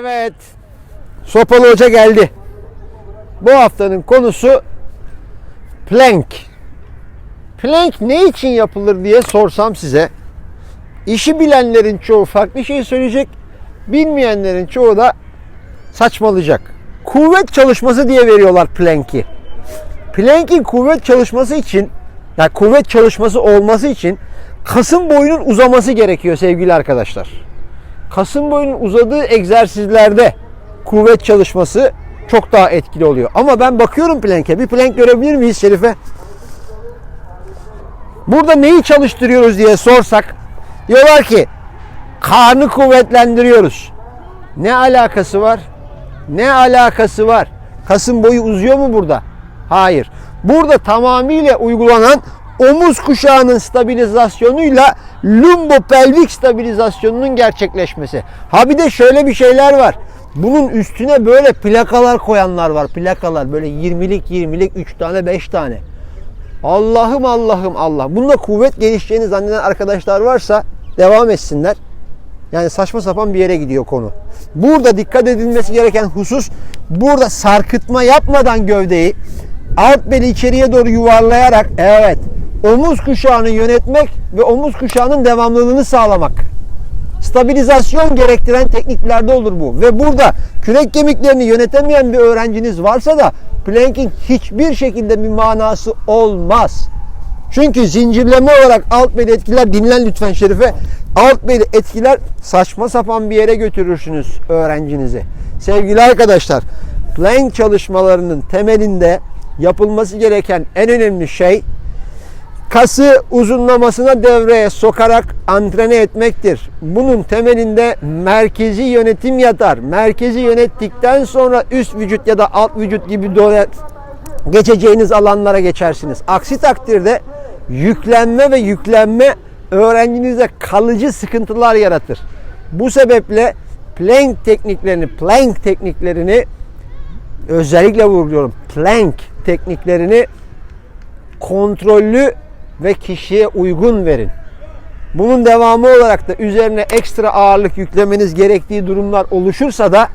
Evet. Sopalı Hoca geldi. Bu haftanın konusu plank. Plank ne için yapılır diye sorsam size. İşi bilenlerin çoğu farklı şey söyleyecek. Bilmeyenlerin çoğu da saçmalayacak. Kuvvet çalışması diye veriyorlar plank'i. Plank'in kuvvet çalışması için, yani kuvvet çalışması olması için kasın boyunun uzaması gerekiyor sevgili arkadaşlar. Kasın boyunun uzadığı egzersizlerde kuvvet çalışması çok daha etkili oluyor. Ama ben bakıyorum plank'e. Bir plank görebilir miyiz Şerife? Burada neyi çalıştırıyoruz diye sorsak diyorlar ki karnı kuvvetlendiriyoruz. Ne alakası var? Ne alakası var? Kasın boyu uzuyor mu burada? Hayır. Burada tamamıyla uygulanan omuz kuşağının stabilizasyonuyla lumbopelvik stabilizasyonunun gerçekleşmesi. Ha bir de şöyle bir şeyler var. Bunun üstüne böyle plakalar koyanlar var. Plakalar böyle 20'lik 20'lik 3 tane 5 tane. Allah'ım Allah'ım Allah. Bunda kuvvet gelişeceğini zanneden arkadaşlar varsa devam etsinler. Yani saçma sapan bir yere gidiyor konu. Burada dikkat edilmesi gereken husus burada sarkıtma yapmadan gövdeyi alt beli içeriye doğru yuvarlayarak evet omuz kuşağını yönetmek ve omuz kuşağının devamlılığını sağlamak. Stabilizasyon gerektiren tekniklerde olur bu. Ve burada kürek kemiklerini yönetemeyen bir öğrenciniz varsa da plank'in hiçbir şekilde bir manası olmaz. Çünkü zincirleme olarak alt beli etkiler dinlen lütfen Şerife. Alt beli etkiler saçma sapan bir yere götürürsünüz öğrencinizi. Sevgili arkadaşlar, plank çalışmalarının temelinde yapılması gereken en önemli şey kası uzunlamasına devreye sokarak antrene etmektir. Bunun temelinde merkezi yönetim yatar. Merkezi yönettikten sonra üst vücut ya da alt vücut gibi dola- geçeceğiniz alanlara geçersiniz. Aksi takdirde yüklenme ve yüklenme öğrencinize kalıcı sıkıntılar yaratır. Bu sebeple plank tekniklerini, plank tekniklerini özellikle vurguluyorum. Plank tekniklerini kontrollü ve kişiye uygun verin. Bunun devamı olarak da üzerine ekstra ağırlık yüklemeniz gerektiği durumlar oluşursa da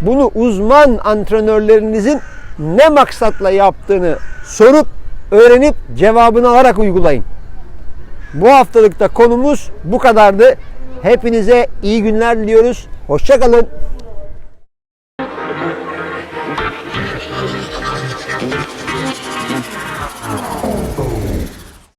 bunu uzman antrenörlerinizin ne maksatla yaptığını sorup öğrenip cevabını alarak uygulayın. Bu haftalıkta konumuz bu kadardı. Hepinize iyi günler diliyoruz. Hoşçakalın.